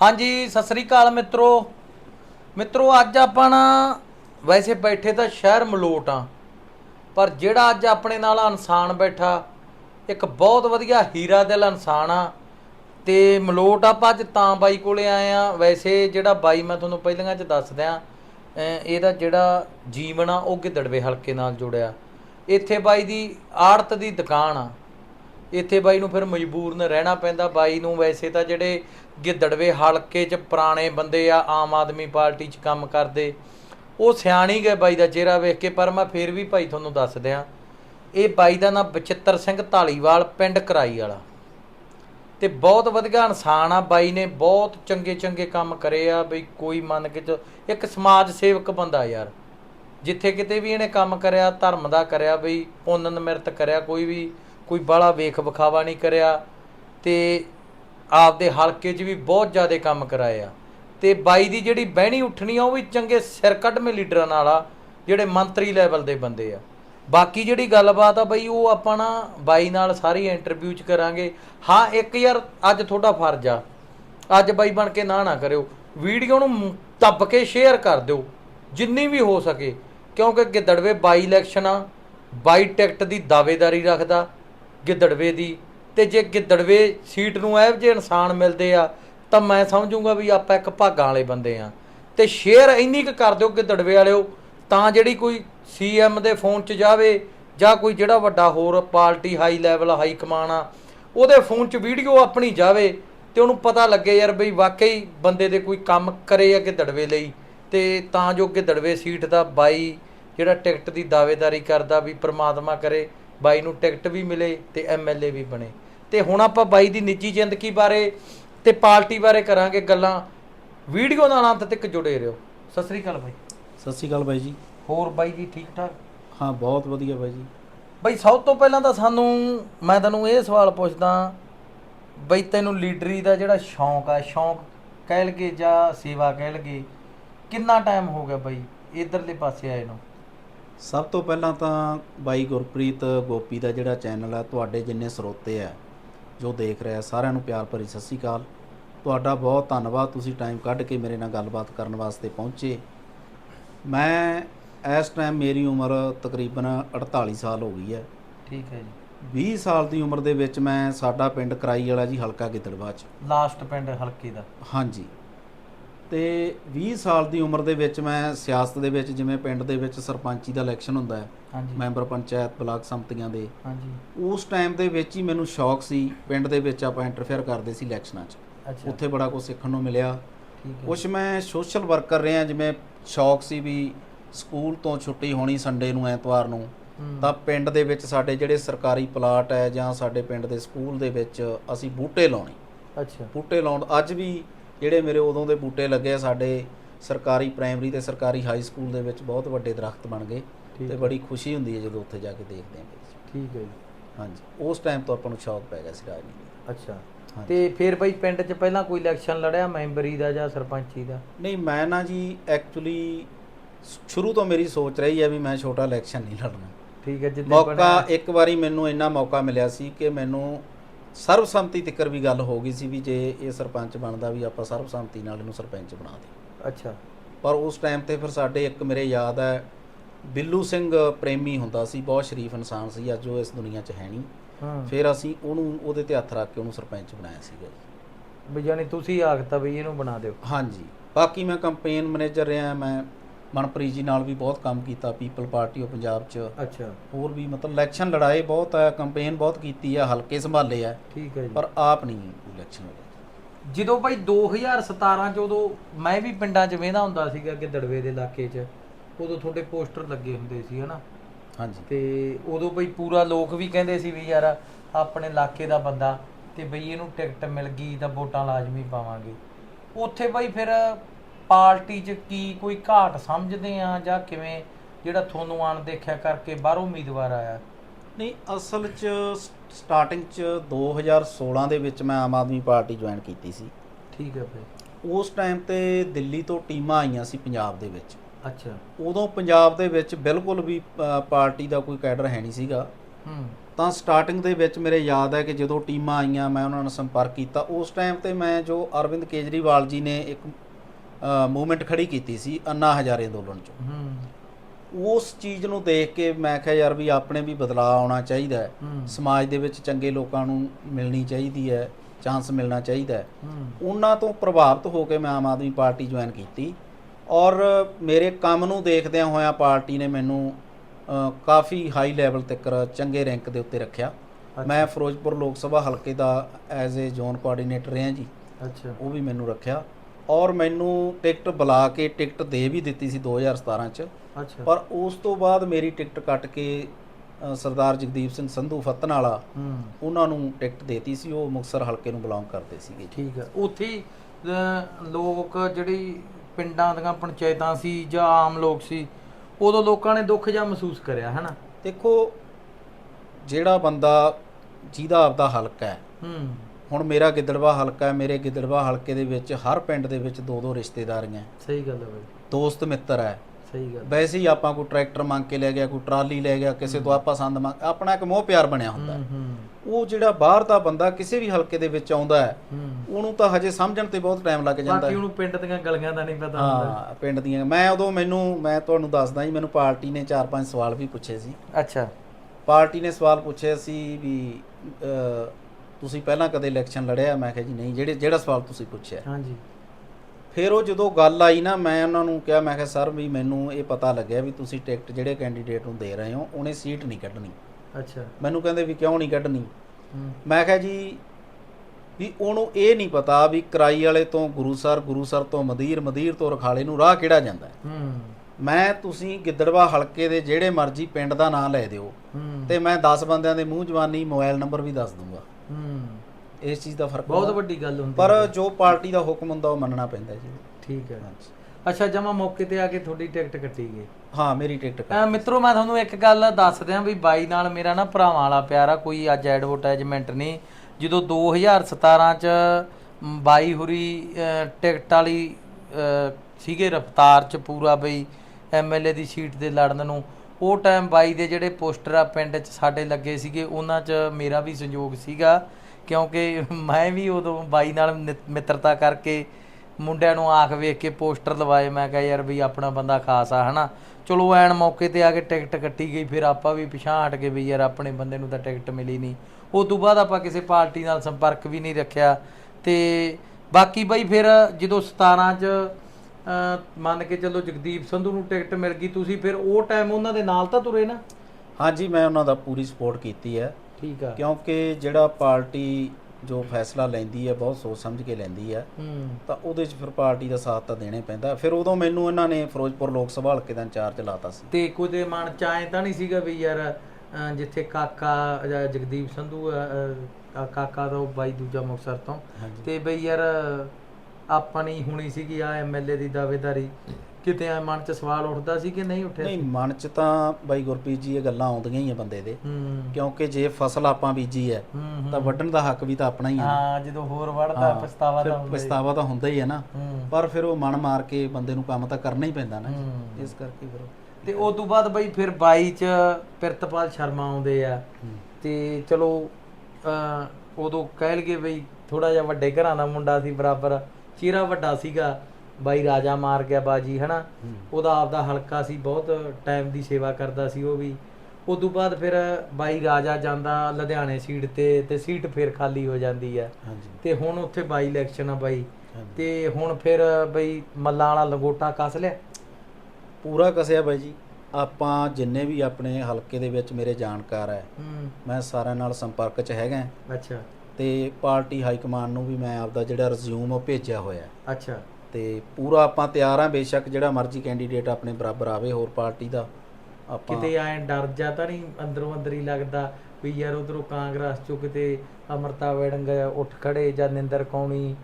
ਹਾਂਜੀ, ਸਤਿ ਸ੍ਰੀ ਅਕਾਲ ਮਿੱਤਰੋ। ਮਿੱਤਰੋ, ਅੱਜ ਆਪਾਂ ਨਾ ਵੈਸੇ ਬੈਠੇ ਤਾਂ ਸ਼ਹਿਰ ਮਲੋਟ ਆ, ਪਰ ਜਿਹੜਾ ਅੱਜ ਆਪਣੇ ਨਾਲ ਇਨਸਾਨ ਬੈਠਾ, ਇੱਕ ਬਹੁਤ ਵਧੀਆ ਹੀਰਾ ਦਿਲ ਇਨਸਾਨ ਆ, ਤੇ ਮਲੋਟ ਆਪਾਂ ਅੱਜ ਤਾਂ ਬਾਈ ਕੋਲੇ ਆਏ ਆ। ਵੈਸੇ ਜਿਹੜਾ ਬਾਈ ਮੈਂ ਤੁਹਾਨੂੰ ਪਹਿਲਾਂ ਚ ਦੱਸ ਦਿਆਂ ਇਹਦਾ ਜਿਹੜਾ ਜੀਵਨ ਆ, ਉਹ ਗਿੱਦੜਵੇ ਹਲਕੇ ਨਾਲ ਜੁੜਿਆ। ਇੱਥੇ ਬਾਈ ਦੀ ਆੜਤ ਦੀ ਦੁਕਾਨ ਆ। ਇੱਥੇ ਬਾਈ ਨੂੰ ਫਿਰ ਮਜਬੂਰਨ ਰਹਿਣਾ ਪੈਂਦਾ। ਬਾਈ ਨੂੰ ਵੈਸੇ ਤਾਂ ਜਿਹੜੇ ਗਿੱਦੜਵੇ ਹਲਕੇ 'ਚ ਪੁਰਾਣੇ ਬੰਦੇ ਆ, ਆਮ ਆਦਮੀ ਪਾਰਟੀ 'ਚ ਕੰਮ ਕਰਦੇ। ਉਹ ਸਿਆਣੀ ਗਏ ਬਾਈ ਦਾ ਚਿਹਰਾ ਵੇਖ ਕੇ, ਪਰ ਮੈਂ ਫੇਰ ਵੀ ਭਾਈ ਤੁਹਾਨੂੰ ਦੱਸ ਦਿਆਂ, ਇਹ ਬਾਈ ਦਾ ਨਾਮ ਬਚਿੱਤਰ ਸਿੰਘ ਢਾਲੀਵਾਲ ਪਿੰਡ ਕਰਾਈ ਵਾਲਾ। ਤੇ ਬਹੁਤ ਵਧੀਆ ਇਨਸਾਨ ਆ ਬਾਈ ਨੇ, ਬਹੁਤ ਚੰਗੇ ਚੰਗੇ ਕੰਮ ਕਰੇ ਆ, ਬਈ ਕੋਈ ਮੰਨ ਕੇ ਚ ਇੱਕ ਸਮਾਜ ਸੇਵਕ ਬੰਦਾ ਯਾਰ। ਜਿੱਥੇ ਕਿਤੇ ਵੀ ਇਹਨੇ ਕੰਮ ਕਰਿਆ, ਧਰਮ ਦਾ ਕਰਿਆ, ਬਈ ਪੁੰਨ ਨਿਮਰਤ ਕਰਿਆ ਕੋਈ ਵੀ, ਕੋਈ ਬਾਲਾ ਵੇਖ ਵਿਖਾਵਾ ਨਹੀਂ ਕਰਿਆ। ਤੇ ਆਪਦੇ ਹਲਕੇ 'ਚ ਵੀ ਬਹੁਤ ਜ਼ਿਆਦਾ ਕੰਮ ਕਰਾਏ ਆ। ਤੇ ਬਾਈ ਦੀ ਜਿਹੜੀ ਬਹਿਣੀ ਉੱਠਣੀ ਆ, ਉਹ ਵੀ ਚੰਗੇ ਸਿਰ ਕੱਢਵੇਂ ਲੀਡਰਾਂ ਨਾਲ ਆ, ਜਿਹੜੇ ਮੰਤਰੀ ਲੈਵਲ ਦੇ ਬੰਦੇ ਆ। ਬਾਕੀ ਜਿਹੜੀ ਗੱਲਬਾਤ ਆ ਬਈ, ਉਹ ਆਪਾਂ ਨਾ ਬਾਈ ਨਾਲ ਸਾਰੀ ਇੰਟਰਵਿਊ 'ਚ ਕਰਾਂਗੇ। ਹਾਂ, ਇੱਕ ਯਾਰ ਅੱਜ ਤੁਹਾਡਾ ਫਰਜ਼ ਆ। ਅੱਜ ਬਾਈ ਬਣ ਕੇ ਨਾ ਨਾ ਕਰਿਓ। ਵੀਡੀਓ ਨੂੰ ਦੱਬ ਕੇ ਸ਼ੇਅਰ ਕਰ ਦਿਓ, ਜਿੰਨੀ ਵੀ ਹੋ ਸਕੇ। ਕਿਉਂਕਿ ਗਿੱਦੜਵੇ ਬਾਈ ਇਲੈਕਸ਼ਨ ਆ। ਬਾਈ ਟਿਕਟ ਦੀ ਦਾਅਵੇਦਾਰੀ ਰੱਖਦਾ, ਗਿੱਦੜਵੇ ਦੀ ਤੇ ਜੇ ਗਿੱਦੜਵੇ ਸੀਟ ਨੂੰ ਇਹੋ ਜਿਹੇ ਇਨਸਾਨ ਮਿਲਦੇ ਆ, ਤਾਂ ਮੈਂ ਸਮਝੂੰਗਾ ਵੀ ਆਪਾਂ ਇੱਕ ਭਾਗਾਂ ਵਾਲੇ ਬੰਦੇ ਆ। ਤੇ ਸ਼ੇਅਰ ਇੰਨੀ ਕੁ ਕਰ ਦਿਓ ਗਿੱਦੜਵੇ ਵਾਲਿਓ, ਤਾਂ ਜਿਹੜੀ ਕੋਈ ਸੀਐਮ ਦੇ ਫੋਨ 'ਚ ਜਾਵੇ, ਜਾਂ ਕੋਈ ਜਿਹੜਾ ਵੱਡਾ ਹੋਰ party high level high command ਆ, ਉਹਦੇ ਫੋਨ 'ਚ ਵੀਡੀਓ ਆਪਣੀ ਜਾਵੇ, ਤੇ ਉਹਨੂੰ ਪਤਾ ਲੱਗੇ ਯਾਰ ਬਈ ਵਾਕਈ ਬੰਦੇ ਦੇ ਕੋਈ ਕੰਮ ਕਰੇ ਆ ਗਿੱਦੜਵੇ ਲਈ, ਤੇ ਤਾਂ ਜੋ ਗਿੱਦੜਵੇ ਸੀਟ ਦਾ ਬਾਈ ਜਿਹੜਾ ਟਿਕਟ ਦੀ ਦਾਅਵੇਦਾਰੀ ਕਰਦਾ ਵੀ ਪ੍ਰਮਾਤਮਾ ਕਰੇ, ਬਾਈ ਨੂੰ ਟਿਕਟ ਵੀ ਮਿਲੇ ਤੇ ਐਮਐਲਏ ਵੀ ਬਣੇ। ਤੇ ਹੁਣ ਆਪਾਂ ਬਾਈ ਦੀ ਨਿੱਜੀ ਜ਼ਿੰਦਗੀ ਬਾਰੇ ਤੇ ਪਾਰਟੀ ਬਾਰੇ ਕਰਾਂਗੇ ਗੱਲਾਂ। ਵੀਡੀਓ ਨਾਲ ਅੰਤ ਤੱਕ ਜੁੜੇ ਰਹੋ। ਸਤਿ ਸ੍ਰੀ ਅਕਾਲ ਬਾਈ। ਸਤਿ ਸ਼੍ਰੀ ਅਕਾਲ ਬਾਈ ਜੀ। ਹੋਰ ਬਾਈ ਜੀ ਠੀਕ ਠਾਕ? ਹਾਂ ਬਹੁਤ ਵਧੀਆ ਬਾਈ ਜੀ। ਬਈ ਸਭ ਤੋਂ ਪਹਿਲਾਂ ਤਾਂ ਸਾਨੂੰ ਮੈਂ ਤੈਨੂੰ ਇਹ ਸਵਾਲ ਪੁੱਛਦਾ ਬਈ ਤੈਨੂੰ ਲੀਡਰੀ ਦਾ ਜਿਹੜਾ ਸ਼ੌਂਕ ਆ ਸ਼ੌਂਕ ਕਹਿ ਲਗੇ ਜਾਂ ਸੇਵਾ ਕਹਿ ਲਗੇ ਕਿੰਨਾ ਟਾਈਮ ਹੋ ਗਿਆ ਬਈ ਇਧਰਲੇ ਪਾਸੇ ਆਏ ਨੂੰ? ਸਭ ਤੋਂ ਪਹਿਲਾਂ ਤਾਂ ਬਾਈ ਗੁਰਪ੍ਰੀਤ ਗੋਪੀ ਦਾ ਜਿਹੜਾ ਚੈਨਲ ਆ ਤੁਹਾਡੇ ਜਿੰਨੇ ਸਰੋਤੇ ਆ ਜੋ ਦੇਖ ਰਿਹਾ ਸਾਰਿਆਂ ਨੂੰ ਪਿਆਰ ਭਰੀ ਸਤਿ ਸ਼੍ਰੀ ਅਕਾਲ। ਤੁਹਾਡਾ ਬਹੁਤ ਧੰਨਵਾਦ ਤੁਸੀਂ ਟਾਈਮ ਕੱਢ ਕੇ ਮੇਰੇ ਨਾਲ ਗੱਲਬਾਤ ਕਰਨ ਵਾਸਤੇ ਪਹੁੰਚੇ। ਮੈਂ ਇਸ ਟਾਈਮ ਮੇਰੀ ਉਮਰ ਤਕਰੀਬਨ 48 ਸਾਲ ਹੋ ਗਈ ਹੈ। ਠੀਕ ਹੈ ਜੀ। 20 ਸਾਲ ਦੀ ਉਮਰ ਦੇ ਵਿੱਚ ਮੈਂ ਸਾਡਾ ਪਿੰਡ ਕਰਾਈ ਵਾਲਾ ਜੀ ਹਲਕਾ ਗਿੱਦੜਬਾਹ ਚ। ਲਾਸਟ ਪਿੰਡ ਹਲਕੇ ਦਾ। ਹਾਂਜੀ। ਤੇ 20 ਸਾਲ ਦੀ ਉਮਰ ਦੇ ਵਿੱਚ ਮੈਂ ਸਿਆਸਤ ਦੇ ਵਿੱਚ ਜਿਵੇਂ ਪਿੰਡ ਦੇ ਵਿੱਚ ਸਰਪੰਚੀ ਦਾ ਇਲੈਕਸ਼ਨ ਹੁੰਦਾ ਹੈ ਮੈਂਬਰ ਪੰਚਾਇਤ ਬਲਾਕ ਸੰਮਤੀਆਂ ਦੇ। ਹਾਂਜੀ। ਉਸ ਟਾਈਮ ਦੇ ਵਿੱਚ ਹੀ ਮੈਨੂੰ ਸ਼ੌਕ ਸੀ ਪਿੰਡ ਦੇ ਵਿੱਚ ਆਪਾਂ ਇੰਟਰਫੇਅਰ ਕਰਦੇ ਸੀ ਇਲੈਕਸ਼ਨਾਂ 'ਚ। ਉੱਥੇ ਬੜਾ ਕੁਝ ਸਿੱਖਣ ਨੂੰ ਮਿਲਿਆ। ਕੁਝ ਮੈਂ ਸੋਸ਼ਲ ਵਰਕਰ ਰਿਹਾ ਜਿਵੇਂ ਸ਼ੌਕ ਸੀ ਵੀ ਸਕੂਲ ਤੋਂ ਛੁੱਟੀ ਹੋਣੀ ਸੰਡੇ ਨੂੰ ਐਤਵਾਰ ਨੂੰ ਤਾਂ ਪਿੰਡ ਦੇ ਵਿੱਚ ਸਾਡੇ ਜਿਹੜੇ ਸਰਕਾਰੀ ਪਲਾਟ ਹੈ ਜਾਂ ਸਾਡੇ ਪਿੰਡ ਦੇ ਸਕੂਲ ਦੇ ਵਿੱਚ ਅਸੀਂ ਬੂਟੇ ਲਾਉਣੇ। ਅੱਛਾ। ਬੂਟੇ ਲਾਉਣ ਅੱਜ ਵੀ ਜਿਹੜੇ ਮੇਰੇ ਉਦੋਂ ਦੇ ਬੂਟੇ ਲੱਗੇ ਸਾਡੇ ਸਰਕਾਰੀ ਪ੍ਰਾਇਮਰੀ ਤੇ ਸਰਕਾਰੀ ਹਾਈ ਸਕੂਲ ਦੇ ਵਿੱਚ ਬਹੁਤ ਵੱਡੇ ਦਰਖਤ ਬਣ ਗਏ। ਤੇ। ਬੜੀ ਖੁਸ਼ੀ ਹੁੰਦੀ ਹੈ ਜਦੋਂ ਉੱਥੇ ਜਾ ਕੇ ਦੇਖਦੇ ਹਾਂ ਠੀਕ ਹੈ ਜੀ। ਹਾਂਜੀ ਉਸ ਟਾਈਮ ਤੋਂ ਆਪਾਂ ਨੂੰ ਸ਼ੌਕ ਪੈ ਗਿਆ ਸੀ ਰਾਜਨੀਤੀ ਅੱਛਾ। ਹਾਂਜੀ। ਤੇ ਫਿਰ ਬਈ ਪਿੰਡ 'ਚ ਪਹਿਲਾਂ ਕੋਈ ਇਲੈਕਸ਼ਨ ਲੜਿਆ ਮੈਂਬਰੀ ਦਾ ਜਾਂ ਸਰਪੰਚੀ ਦਾ? ਨਹੀਂ ਮੈਂ ਨਾ ਜੀ ਐਕਚੁਅਲੀ ਸ਼ੁਰੂ ਤੋਂ ਮੇਰੀ ਸੋਚ ਰਹੀ ਹੈ ਵੀ ਮੈਂ ਛੋਟਾ ਇਲੈਕਸ਼ਨ ਨਹੀਂ ਲੜਨਾ। ਠੀਕ ਹੈ ਜਿੱਦਾਂ ਮੌਕਾ ਇੱਕ ਵਾਰੀ ਮੈਨੂੰ ਇੰਨਾ ਮੌਕਾ ਮਿਲਿਆ ਸੀ ਕਿ ਮੈਨੂੰ ਸਰਬਸੰਮਤੀ ਤਿੱਕਰ ਵੀ ਗੱਲ ਹੋ ਗਈ ਸੀ ਵੀ ਜੇ ਇਹ ਸਰਪੰਚ ਬਣਦਾ ਵੀ ਆਪਾਂ ਸਰਬਸੰਮਤੀ ਨਾਲ ਇਹਨੂੰ ਸਰਪੰਚ ਬਣਾ ਦੇ ਅੱਛਾ। ਪਰ ਉਸ ਟਾਈਮ ਤੇ ਫਿਰ ਸਾਡੇ ਇੱਕ ਮੇਰੇ ਯਾਦ ਹੈ ਬਿੱਲੂ ਸਿੰਘ ਪ੍ਰੇਮੀ ਹੁੰਦਾ ਸੀ ਬਹੁਤ ਸ਼ਰੀਫ ਇਨਸਾਨ ਸੀ ਅੱਜ ਉਹ ਇਸ ਦੁਨੀਆ 'ਚ ਹੈ ਨਹੀਂ। ਫਿਰ ਅਸੀਂ ਉਹਨੂੰ ਉਹਦੇ ਤੇ ਹੱਥ ਰੱਖ ਕੇ ਉਹਨੂੰ ਸਰਪੰਚ ਬਣਾਇਆ ਸੀਗਾ ਜੀ। ਵੀ ਜਾਨੀ ਤੁਸੀਂ ਆਖਤਾ ਵੀ ਇਹਨੂੰ ਬਣਾ ਦਿਓ। ਹਾਂਜੀ। ਬਾਕੀ ਮੈਂ ਕੰਪੇਨ ਮੈਨੇਜਰ ਰਿਹਾ ਮੈਂ ਮਨਪ੍ਰੀਤ ਜੀ ਨਾਲ ਵੀ ਬਹੁਤ ਕੰਮ ਕੀਤਾ ਪੀਪਲ ਪਾਰਟੀ ਆਫ ਪੰਜਾਬ 'ਚ। ਅੱਛਾ। ਹੋਰ ਵੀ ਮਤਲਬ ਇਲੈਕਸ਼ਨ ਲੜਾਏ ਬਹੁਤ ਹੈ ਕੰਪੇਨ ਬਹੁਤ ਕੀਤੀ ਆ ਹਲਕੇ ਸੰਭਾਲੇ ਆ। ਠੀਕ ਹੈ ਜੀ। ਪਰ ਆਪ ਨਹੀਂ ਇਲੈਕਸ਼ਨ ਲੜਿਆ। ਜਦੋਂ ਭਾਈ 2017 ਚ ਉਦੋਂ ਮੈਂ ਵੀ ਪਿੰਡਾਂ 'ਚ ਵੇਂਦਾ ਹੁੰਦਾ ਸੀਗਾ ਕਿ ਦੜਵੇ ਦੇ ਇਲਾਕੇ 'ਚ। ਉਦੋਂ ਤੁਹਾਡੇ ਪੋਸਟਰ ਲੱਗੇ ਹੁੰਦੇ ਸੀ ਹਨਾ? ਹਾਂਜੀ। ਤੇ ਉਦੋਂ ਭਾਈ ਪੂਰਾ ਲੋਕ ਵੀ ਕਹਿੰਦੇ ਸੀ ਵੀ ਯਾਰ ਆਪਣੇ ਇਲਾਕੇ ਦਾ ਬੰਦਾ ਤੇ ਬਈ ਇਹਨੂੰ ਟਿਕਟ ਮਿਲ ਗਈ ਤਾਂ ਵੋਟਾਂ ਲਾਜ਼ਮੀ ਪਾਵਾਂਗੇ। ਉੱਥੇ ਭਾਈ ਫਿਰ ਪਾਰਟੀ 'ਚ ਕੀ ਕੋਈ ਘਾਟ ਸਮਝਦੇ ਆ ਜਾਂ ਕਿਵੇਂ ਜਿਹੜਾ ਤੁਹਾਨੂੰ ਆਣ ਦੇਖਿਆ ਕਰਕੇ ਬਾਹਰੋਂ ਉਮੀਦਵਾਰ ਆਇਆ? ਨਹੀਂ ਅਸਲ 'ਚ ਸਟਾਰਟਿੰਗ 'ਚ 2016 ਦੇ ਵਿੱਚ ਮੈਂ ਆਮ ਆਦਮੀ ਪਾਰਟੀ ਜੁਆਇਨ ਕੀਤੀ ਸੀ। ਠੀਕ ਹੈ ਭਾਈ ਉਸ ਟਾਈਮ ਤੇ ਦਿੱਲੀ ਤੋਂ ਟੀਮਾਂ ਆਈਆਂ ਸੀ ਪੰਜਾਬ ਦੇ ਵਿੱਚ। ਅੱਛਾ। ਉਦੋਂ ਪੰਜਾਬ ਦੇ ਵਿੱਚ ਬਿਲਕੁਲ ਵੀ ਅ, ਪਾਰਟੀ ਦਾ ਕੋਈ ਕੈਡਰ ਹੈ ਨਹੀਂ ਸੀਗਾ। ਹੂੰ। ਤਾਂ ਸਟਾਰਟਿੰਗ ਦੇ ਵਿੱਚ ਮੇਰੇ ਯਾਦ ਹੈ ਕਿ ਜਦੋਂ ਟੀਮਾਂ ਆਈਆਂ ਮੈਂ ਉਹਨਾਂ ਨਾਲ ਸੰਪਰਕ ਕੀਤਾ। ਉਸ ਟਾਈਮ ਤੇ ਮੈਂ ਜੋ ਅਰਵਿੰਦ ਕੇਜਰੀਵਾਲ ਜੀ ਨੇ ਇੱਕ ਮੂਵਮੈਂਟ ਖੜੀ ਕੀਤੀ ਸੀ ਅੰਨਾ ਹਜ਼ਾਰੇ ਅੰਦੋਲਨ ਚ। ਹੂੰ। ਉਸ ਚੀਜ਼ ਨੂੰ ਦੇਖ ਕੇ ਮੈਂ ਕਿਹਾ ਯਾਰ ਵੀ ਆਪਣੇ ਵੀ ਬਦਲਾਅ ਆਉਣਾ ਚਾਹੀਦਾ ਹੈ। ਹੂੰ। ਸਮਾਜ ਦੇ ਵਿੱਚ ਚੰਗੇ ਲੋਕਾਂ ਨੂੰ ਮਿਲਣੀ ਚਾਹੀਦੀ ਹੈ ਚਾਂਸ ਮਿਲਣਾ ਚਾਹੀਦਾ ਹੈ। ਹੂੰ। ਉਹਨਾਂ ਤੋਂ ਪ੍ਰਭਾਵਿਤ ਹੋ ਕੇ ਮੈਂ ਆਮ ਆਦਮੀ ਪਾਰਟੀ ਜੁਆਇਨ ਕੀਤੀ। ਔਰ ਮੇਰੇ ਕੰਮ ਨੂੰ ਦੇਖਦਿਆਂ ਹੋਇਆਂ ਪਾਰਟੀ ਨੇ ਮੈਨੂੰ ਕਾਫੀ ਹਾਈ ਲੈਵਲ ਤੱਕ ਚੰਗੇ ਰੈਂਕ ਦੇ ਉੱਤੇ ਰੱਖਿਆ। ਮੈਂ ਫਿਰੋਜ਼ਪੁਰ ਲੋਕ ਸਭਾ ਹਲਕੇ ਦਾ ਐਜ਼ ਏ ਜ਼ੋਨ ਕੋਆਰਡੀਨੇਟਰ ਰਿਹਾ ਜੀ। ਅੱਛਾ। ਉਹ ਵੀ ਮੈਨੂੰ ਰੱਖਿਆ। ਔਰ ਮੈਨੂੰ ਟਿਕਟ ਬੁਲਾ ਕੇ ਟਿਕਟ ਦੇ ਵੀ ਦਿੱਤੀ ਸੀ 2017 ਚ। ਅੱਛਾ। ਪਰ ਉਸ ਤੋਂ ਬਾਅਦ ਮੇਰੀ ਟਿਕਟ ਕੱਟ ਕੇ ਸਰਦਾਰ ਜਗਦੀਪ ਸਿੰਘ ਸੰਧੂ ਫਤਨ ਵਾਲਾ ਉਹਨਾਂ ਨੂੰ ਟਿਕਟ ਦੇਤੀ ਸੀ। ਉਹ ਮੁਕਤਸਰ ਹਲਕੇ ਨੂੰ ਬਿਲੋਂਗ ਕਰਦੇ ਸੀਗੇ ਠੀਕ ਹੈ। ਉੱਥੇ ਲੋਕ ਜਿਹੜੀ ਪਿੰਡਾਂ ਦੀਆਂ ਪੰਚਾਇਤਾਂ ਸੀ ਜਾਂ ਆਮ ਲੋਕ ਸੀ ਉਦੋਂ ਲੋਕਾਂ ਨੇ ਦੁੱਖ ਜਾਂ ਮਹਿਸੂਸ ਕਰਿਆ ਹੈ ਨਾ ਦੇਖੋ ਜਿਹੜਾ ਬੰਦਾ ਜਿਹਦਾ ਆਪਦਾ ਹਲਕਾ ਹੈ ਹੂੰ। ਹੁਣ ਮੇਰਾ ਗਿੱਦੜਵਾ ਹਲਕਾ ਹੈ ਮੇਰੇ ਗਿੱਦੜਵਾ ਹਲਕੇ ਦੇ ਵਿੱਚ ਹਰ ਪਿੰਡ ਦੇ ਵਿੱਚ ਦੋ ਦੋ ਰਿਸ਼ਤੇਦਾਰੀਆਂ ਸਹੀ ਗੱਲ ਹੈ ਬਾਈ। ਦੋਸਤ ਮਿੱਤਰ ਹੈ ਸਹੀ ਗੱਲ। ਵੈਸੇ ਹੀ ਆਪਾਂ ਕੋਈ ਟਰੈਕਟਰ ਮੰਗ ਕੇ ਲੈ ਗਿਆ ਕੋਈ ਟਰਾਲੀ ਲੈ ਗਿਆ ਕਿਸੇ ਤੋਂ ਆਪਾਂ ਸੰਦ ਮੰਗ ਆਪਣਾ ਇੱਕ ਮੋਹ ਪਿਆਰ ਬਣਿਆ ਹੁੰਦਾ ਉਹ ਜਿਹੜਾ ਬਾਹਰ ਦਾ ਬੰਦਾ ਕਿਸੇ ਵੀ ਹਲਕੇ ਦੇ ਵਿੱਚ ਆਉਂਦਾ ਹੈ ਉਹਨੂੰ ਤਾਂ ਹਜੇ ਸਮਝਣ ਤੇ ਬਹੁਤ ਟਾਈਮ ਲੱਗ ਜਾਂਦਾ ਬਾਕੀ ਹੈ। ਉਹਨੂੰ ਪਿੰਡ ਦੀਆਂ ਗਲੀਆਂ ਦਾ ਨਹੀਂ ਪਤਾ ਹੁੰਦਾ। ਹਾਂ ਪਿੰਡ ਦੀਆਂ। ਮੈਂ ਉਦੋਂ ਮੈਨੂੰ ਮੈਂ ਤੁਹਾਨੂੰ ਦੱਸਦਾ ਜੀ ਮੈਨੂੰ ਪਾਰਟੀ ਨੇ ਚਾਰ ਪੰਜ ਸਵਾਲ ਵੀ ਪੁੱਛੇ ਸੀ। ਅੱਛਾ। ਪਾਰਟੀ ਨੇ ਸਵਾਲ ਪੁੱਛਿਆ ਸੀ ਵੀ ਤੁਸੀਂ ਪਹਿਲਾਂ ਕਦੇ ਇਲੈਕਸ਼ਨ ਲੜਿਆ? ਮੈਂ ਕਿਹਾ ਜੀ ਨਹੀਂ ਜਿਹੜੇ ਜਿਹੜਾ ਸਵਾਲ ਤੁਸੀਂ ਪੁੱਛਿਆ। ਹਾਂਜੀ। ਫਿਰ ਉਹ ਜਦੋਂ ਗੱਲ ਆਈ ਨਾ ਮੈਂ ਉਹਨਾਂ ਨੂੰ ਕਿਹਾ ਮੈਂ ਕਿਹਾ ਸਰ ਵੀ ਮੈਨੂੰ ਇਹ ਪਤਾ ਲੱਗਿਆ ਵੀ ਤੁਸੀਂ ਟਿਕਟ ਜਿਹੜੇ ਕੈਂਡੀਡੇਟ ਨੂੰ ਦੇ ਰਹੇ ਹੋ ਉਹਨੇ ਸੀਟ ਨਹੀਂ ਕੱਢਣੀ। ਅੱਛਾ। ਮੈਨੂੰ ਕਹਿੰਦੇ ਵੀ ਕਿਉਂ ਨਹੀਂ ਕੱਢਣੀ? ਮੈਂ ਕਿਹਾ ਜੀ ਵੀ ਉਹਨੂੰ ਇਹ ਨਹੀਂ ਪਤਾ ਵੀ ਕਰਾਈ ਵਾਲੇ ਤੋਂ ਗੁਰੂਸਰ ਗੁਰੂਸਰ ਤੋਂ ਮਦੀਰ ਮਦੀਰ ਤੋਂ ਰਖਾਲੇ ਨੂੰ ਰਾਹ ਕਿਹੜਾ ਜਾਂਦਾ ਮੈਂ ਤੁਸੀਂ ਗਿੱਦੜਵਾ ਹਲਕੇ ਦੇ ਜਿਹੜੇ ਮਰਜ਼ੀ ਪਿੰਡ ਦਾ ਨਾਂ ਲੈ ਦਿਓ ਤੇ ਮੈਂ 10 ਬੰਦਿਆਂ ਦੇ ਮੂੰਹ ਜਵਾਨੀ ਮੋਬਾਈਲ ਨੰਬਰ ਵੀ ਦੱਸ ਦੂੰਗਾ। ਹੂੰ। ਇਸ ਚੀਜ਼ ਦਾ ਫ਼ਰਕ ਬਹੁਤ। ਵੱਡੀ ਗੱਲ ਹੁੰਦੀ ਪਰ। ਜੋ ਪਾਰਟੀ ਦਾ ਹੁਕਮ ਹੁੰਦਾ ਉਹ ਮੰਨਣਾ ਪੈਂਦਾ ਜੀ ਠੀਕ ਹੈ ਹਾਂਜੀ। ਅੱਛਾ ਜਮਾ ਮੌਕੇ ਤੇ ਆ ਕੇ ਤੁਹਾਡੀ ਟਿਕਟ ਕੱਟੀ ਗਈ ਹਾਂ ਮੇਰੀ ਟਿਕਟ ਕੱਟ ਮਿੱਤਰੋ ਮੈਂ ਤੁਹਾਨੂੰ ਇੱਕ ਗੱਲ ਦੱਸ ਦਿਆਂ ਵੀ ਬਾਈ ਨਾਲ ਮੇਰਾ ਨਾ ਭਰਾਵਾਂ ਵਾਲਾ ਪਿਆਰ ਆ ਕੋਈ ਅੱਜ ਐਡਵਰਟਾਈਜ਼ਮੈਂਟ ਨਹੀਂ ਜਦੋਂ 2017 ਚ ਬਾਈ ਹੁਰੀ ਟਿਕਟ ਵਾਲੀ ਸੀਗੇ ਰਫਤਾਰ ਚ ਪੂਰਾ ਬਈ ਐਮਐਲਏ ਦੀ ਸੀਟ ਤੇ ਲੜਨ ਨੂੰ ਉਹ ਟਾਈਮ ਬਾਈ ਦੇ ਜਿਹੜੇ ਪੋਸਟਰ ਆ ਪਿੰਡ ਚ ਸਾਡੇ ਲੱਗੇ ਸੀਗੇ ਉਹਨਾਂ ਚ ਮੇਰਾ ਵੀ ਸੰਯੋਗ ਸੀਗਾ ਕਿਉਂਕਿ ਮੈਂ ਵੀ ਉਦੋਂ ਬਾਈ ਨਾਲ ਨਿਤ- ਮਿੱਤਰਤਾ ਕਰਕੇ ਮੁੰਡਿਆਂ ਨੂੰ ਆਖ ਵੇਖ ਕੇ ਪੋਸਟਰ ਲਵਾਏ, ਮੈਂ ਕਿਹਾ ਯਾਰ ਵੀ ਆਪਣਾ ਬੰਦਾ ਖਾਸ ਆ, ਹਨਾ? ਚਲੋ ਐਨ ਮੌਕੇ ਤੇ ਆ ਕੇ ਟਿਕਟ ਕੱਟੀ ਗਈ, ਫਿਰ ਆਪਾਂ ਵੀ ਪਿਛਾਂ ਹਟ ਕੇ ਵੀ ਯਾਰ ਆਪਣੇ ਬੰਦੇ ਨੂੰ ਤਾਂ ਟਿਕਟ ਮਿਲੀ ਨਹੀਂ। ਉਸ ਤੋਂ ਬਾਅਦ ਆਪਾਂ ਕਿਸੇ ਪਾਰਟੀ ਨਾਲ ਸੰਪਰਕ ਵੀ ਨਹੀਂ ਰੱਖਿਆ। ਤੇ ਬਾਕੀ ਬਈ ਫਿਰ ਜਦੋਂ 17 ਚ ਮੰਨ ਕੇ ਚੱਲੋ ਜਗਦੀਪ ਸੰਧੂ ਨੂੰ ਟਿਕਟ ਮਿਲ ਗਈ, ਤੁਸੀਂ ਫਿਰ ਉਹ ਟਾਈਮ ਉਹਨਾਂ ਦੇ ਨਾਲ ਤਾਂ ਤੁਰੇ ਨਾ? ਹਾਂਜੀ, ਮੈਂ ਉਹਨਾਂ ਦਾ ਪੂਰੀ ਸਪੋਰਟ ਕੀਤੀ ਹੈ। ਠੀਕ ਆ। ਕਿਉਂਕਿ ਜਿਹੜਾ ਪਾਰਟੀ ਜੋ ਫੈਸਲਾ ਲੈਂਦੀ ਹੈ ਬਹੁਤ ਸੋਚ ਸਮਝ ਕੇ ਲੈਂਦੀ ਹੈ। ਤਾਂ ਉਹਦੇ 'ਚ ਫਿਰ ਪਾਰਟੀ ਦਾ ਸਾਥ ਤਾਂ ਦੇਣਾ ਪੈਂਦਾ। ਫਿਰ ਉਦੋਂ ਮੈਨੂੰ ਇਹਨਾਂ ਨੇ ਫਿਰੋਜ਼ਪੁਰ ਲੋਕ ਸਭਾ ਹਲਕੇ ਦਾ ਇੰਚਾਰਜ ਲਾਤਾ ਸੀ। ਤੇ ਕੁਝ ਮਨ ਚ ਆਏ ਤਾਂ ਨਹੀਂ ਸੀਗਾ ਵੀ ਯਾਰ ਜਿੱਥੇ ਕਾਕਾ ਜਗਦੀਪ ਸੰਧੂ ਕਾਕਾ ਦਾ ਉਹ ਬਾਈ ਦੂਜਾ ਮੁਕਤਸਰ ਤੋਂ। ਤੇ ਬਈ ਯਾਰ ਆਪਣੀ ਹੁਣੀ ਸੀਗੀ ਆ ਐਮਐਲਏ ਦੀ ਦਾਅਵੇਦਾਰੀ। ਕਿਤੇ ਐ ਮਨ ਚ ਸਵਾਲ ਉੱਠਦਾ ਸੀ ਕਿ ਨਹੀਂ ਉੱਠਿਆ ਨਹੀਂ ਮਨ 'ਚ ਤਾਂ ਬਾਈ ਗੁਰਪ੍ਰੀਤ ਜੀ ਇਹ ਗੱਲਾਂ ਆਉਂਦੀਆਂ ਹੀ ਆ ਬੰਦੇ ਦੇ ਹੂੰ ਕਿਉਂਕਿ ਜੇ ਫਸਲ ਆਪਾਂ ਬੀਜੀ ਹੈ ਤਾਂ ਵੱਢਣ ਦਾ ਹੱਕ ਵੀ ਤਾਂ ਆਪਣਾ ਹੀ ਹੈ ਨਾ। ਹਾਂ ਜਦੋਂ ਹੋਰ ਵੜਦਾ ਹਾਂ, ਪਛਤਾਵਾ ਫਿਰ ਤਾਂ ਹੁੰਦਾ ਹੀ। ਪਛਤਾਵਾ ਤਾਂ ਹੁੰਦਾ ਹੀ ਹੈ ਨਾ ਹੂੰ ਪਰ ਫਿਰ ਉਹ ਮਨ ਮਾਰ ਕੇ ਬੰਦੇ ਨੂੰ ਕੰਮ ਤਾਂ ਕਰਨਾ ਹੀ ਪੈਂਦਾ ਨਾ। ਹੂੰ। ਇਸ ਕਰਕੇ ਫਿਰ ਉਹ- ਤੇ ਉਸ ਤੋਂ ਬਾਅਦ ਬਈ ਫਿਰ 22 ਚ ਪਿਰਤਪਾਲ ਸ਼ਰਮਾ ਆਉਂਦੇ ਆ। ਤੇ ਚਲੋ ਅ ਉਦੋਂ ਕਹਿ ਲਈਏ ਬਈ ਥੋੜਾ ਜਿਹਾ ਵੱਡੇ ਘਰਾਂ ਦਾ ਮੁੰਡਾ ਸੀ ਬਰਾਬਰ ਚਿਹਰਾ ਵੱਡਾ ਸੀਗਾ ਬਾਈ ਰਾਜਾ ਮਾਰ ਗਿਆ ਬਾਜੀ ਹਨਾ। ਉਹਦਾ ਆਪਦਾ ਹਲਕਾ ਸੀ ਬਹੁਤ ਟਾਈਮ ਦੀ ਸੇਵਾ ਕਰਦਾ ਸੀ ਉਹ ਵੀ। ਉਸ ਤੋਂ ਬਾਅਦ ਫਿਰ ਬਾਈ ਰਾਜਾ ਜਾਂਦਾ ਲੁਧਿਆਣੇ ਸੀਟ ਤੇ ਤੇ ਸੀਟ ਫਿਰ ਖਾਲੀ ਹੋ ਜਾਂਦੀ ਆ। ਤੇ ਹੁਣ ਉੱਥੇ ਬਾਈ ਇਲੈਕਸ਼ਨ ਆ ਬਾਈ। ਤੇ ਹੁਣ ਫਿਰ ਬਈ ਮੱਲਾਂ ਵਾਲਾ ਲੰਗੋਟਾ ਕੱਸ ਲਿਆ। ਪੂਰਾ ਕਸਿਆ ਬਾਈ ਜੀ। ਆਪਾਂ ਜਿੰਨੇ ਵੀ ਆਪਣੇ ਹਲਕੇ ਦੇ ਵਿੱਚ ਮੇਰੇ ਜਾਣਕਾਰ ਹੈ ਮੈਂ ਸਾਰਿਆਂ ਨਾਲ ਸੰਪਰਕ 'ਚ ਹੈਗਾ। ਅੱਛਾ। ਤੇ ਪਾਰਟੀ ਹਾਈ ਕਮਾਂਡ ਨੂੰ ਵੀ ਮੈਂ ਆਪਦਾ ਜਿਹੜਾ ਰਿਜ਼ਿਊਮ ਉਹ ਭੇਜਿਆ ਹੋਇਆ। ਅੱਛਾ। ਤੇ ਪੂਰਾ ਆਪਾਂ ਤਿਆਰ ਹਾਂ ਬੇਸ਼ੱਕ ਜਿਹੜਾ ਮਰਜ਼ੀ ਕੈਂਡੀਡੇਟ ਆਪਣੇ ਬਰਾਬਰ ਆਵੇ ਹੋਰ ਪਾਰਟੀ ਦਾ। ਆਪਾਂ ਕਿਤੇ ਐਂ ਡਰ ਜਾ ਤਾਂ ਨਹੀਂ ਅੰਦਰੋਂ ਅੰਦਰ ਹੀ ਲੱਗਦਾ ਵੀ ਯਾਰ ਉਧਰੋਂ ਕਾਂਗਰਸ ਚੋਂ ਕਿਤੇ ਅਮਰਤਾ ਵੜਿੰਗ ਉੱਠ ਖੜੇ ਜਾਂ ਨਿੰਦਰ ਕੌਣੀ।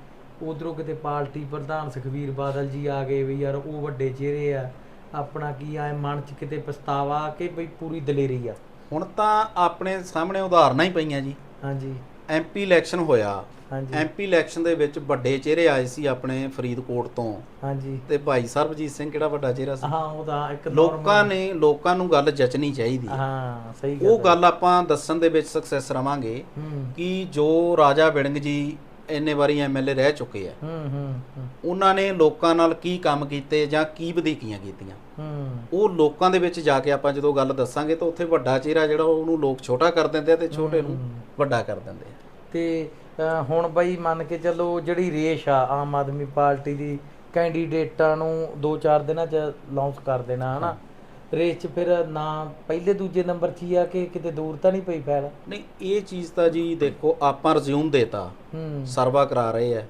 ਉਧਰੋਂ ਕਿਤੇ ਪਾਰਟੀ ਪ੍ਰਧਾਨ ਸੁਖਵੀਰ ਬਾਦਲ ਜੀ ਆ ਗਏ ਵੀ ਯਾਰ ਉਹ ਵੱਡੇ ਚਿਹਰੇ ਆ। ਆਪਣਾ ਕੀ ਆ ਮਨ ਚ ਕਿਤੇ ਪਛਤਾਵਾ ਕਿ ਬਈ ਪੂਰੀ ਦਲੇਰੀ ਆ। ਹੁਣ ਤਾਂ ਆਪਣੇ ਸਾਹਮਣੇ ਉਦਾਹਰਨਾਂ ਹੀ ਪਈਆਂ ਜੀ। ਹਾਂਜੀ। ਐਮਪੀ ਇਲੈਕਸ਼ਨ ਹੋਇਆ। ਹਾਂਜੀ। ਐਮਪੀ ਇਲੈਕਸ਼ਨ ਦੇ ਵਿੱਚ ਵੱਡੇ ਚਿਹਰੇ ਆਏ ਸੀ ਆਪਣੇ ਫਰੀਦਕੋਟ ਤੋਂ। ਹਾਂਜੀ। ਤੇ ਭਾਈ ਸਰਬਜੀਤ ਸਿੰਘ ਕਿਹੜਾ ਵੱਡਾ ਚਿਹਰਾ ਸੀ? ਹਾਂ ਉਹ ਤਾਂ ਇੱਕ ਲੋਕਾਂ normal- ਨੇ ਲੋਕਾਂ ਨੂੰ ਗੱਲ ਜਚਣੀ ਚਾਹੀਦੀ। ਹੈ। ਹਾਂ ਸਹੀ ਉਹ ਹੈ। ਗੱਲ ਆਪਾਂ ਦੱਸਣ ਦੇ ਵਿੱਚ ਸਕਸੈਸ ਰਵਾਂਗੇ ਹੂੰ। ਕਿ ਜੋ ਰਾਜਾ ਵਿੜੰਗ ਜੀ ਇੰਨੇ ਵਾਰੀ ਐਮਐਲਏ ਰਹਿ ਚੁੱਕੇ ਆ। ਹੂੰ ਹੂੰ ਉਹਨਾਂ ਨੇ ਲੋਕਾਂ ਨਾਲ ਕੀ ਕੰਮ ਕੀਤੇ ਜਾਂ ਕੀ ਵਧੀਕੀਆਂ ਕੀਤੀਆਂ? ਹੂੰ। ਉਹ ਲੋਕਾਂ ਦੇ ਵਿੱਚ ਜਾ ਕੇ ਆਪਾਂ ਜਦੋਂ ਗੱਲ ਦੱਸਾਂਗੇ ਤਾਂ ਉੱਥੇ ਵੱਡਾ ਚਿਹਰਾ ਜਿਹੜਾ ਉਹਨੂੰ ਲੋਕ ਛੋਟਾ ਕਰ ਦਿੰਦੇ ਆ ਤੇ ਛੋਟੇ ਨੂੰ। ਵੱਡਾ ਕਰ ਦਿੰਦੇ ਆ। ਤੇ ਹੁਣ ਬਈ ਮੰਨ ਕੇ ਚੱਲੋ ਜਿਹੜੀ ਰੇਸ਼ ਆ ਆਮ ਆਦਮੀ ਪਾਰਟੀ ਦੀ ਕੈਂਡੀਡੇਟਾਂ ਨੂੰ 2-4 ਦਿਨਾਂ ਚ ਲਾਂਚ ਕਰ ਦੇਣਾ ਹਨਾ? ਰੇਸ ਚ ਫਿਰ ਨਾ ਪਹਿਲੇ ਦੂਜੇ ਨੰਬਰ 'ਚ ਹੀ ਆ ਕਿ ਕਿਤੇ ਦੂਰ ਤਾਂ ਨਹੀਂ ਪਈ ਫੈਲ ਨਹੀਂ ਇਹ ਚੀਜ਼ ਤਾਂ ਜੀ ਦੇਖੋ ਆਪਾਂ ਰਿਜ਼ਿਊਮ ਦੇਤਾ। ਹੂੰ। ਸਰਵਾ ਕਰਾ ਰਹੇ ਆ।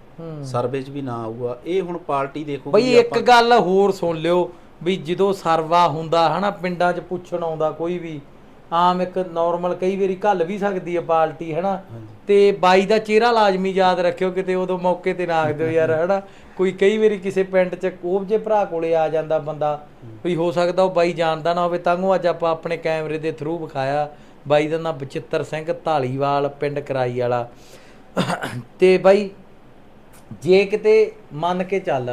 ਸਰਵੇ 'ਚ ਵੀ ਨਾ ਆਊਗਾ। ਇਹ ਹੁਣ ਪਾਰਟੀ ਦੇਖੂਗੀ ਬਈ ਇੱਕ ਗੱਲ ਹੋਰ ਸੁਣ ਲਿਓ ਵੀ ਜਦੋਂ ਸਰਵਾ ਹੁੰਦਾ ਹਨਾ ਪਿੰਡਾਂ 'ਚ ਪੁੱਛਣ ਆਉਂਦਾ ਕੋਈ ਵੀ ਆਮ ਇੱਕ ਨਾਰਮਲ ਕਈ ਵਾਰੀ ਘੱਲ ਵੀ ਸਕਦੀ ਹੈ ਪਾਰਟੀ ਹਨਾ। ਤੇ ਬਾਈ ਦਾ ਚਿਹਰਾ ਲਾਜ਼ਮੀ ਯਾਦ ਰੱਖਿਓ ਕਿਤੇ ਉਦੋਂ ਮੌਕੇ ਤੇ ਨਾ ਆਖ ਦਿਓ ਯਾਰ ਹਨਾ? ਕੋਈ ਕਈ ਵਾਰੀ ਕਿਸੇ ਪਿੰਡ 'ਚ ਉਹ ਜੇ ਭਰਾ ਕੋਲੇ ਆ ਜਾਂਦਾ ਬੰਦਾ ਵੀ ਹੋ ਸਕਦਾ ਉਹ ਬਾਈ ਜਾਣਦਾ ਨਾ ਹੋਵੇ ਤਾਂ ਉਹ ਅੱਜ ਆਪਾਂ ਆਪਣੇ ਕੈਮਰੇ ਦੇ ਥਰੂ ਵਿਖਾਇਆ ਬਾਈ ਦਾ ਨਾਮ ਬਚਿੱਤਰ ਸਿੰਘ ਢਾਲੀਵਾਲ ਪਿੰਡ ਕਰਾਈ ਵਾਲਾ। ਤੇ ਬਾਈ ਜੇ ਕਿਤੇ ਮੰਨ ਕੇ ਚੱਲ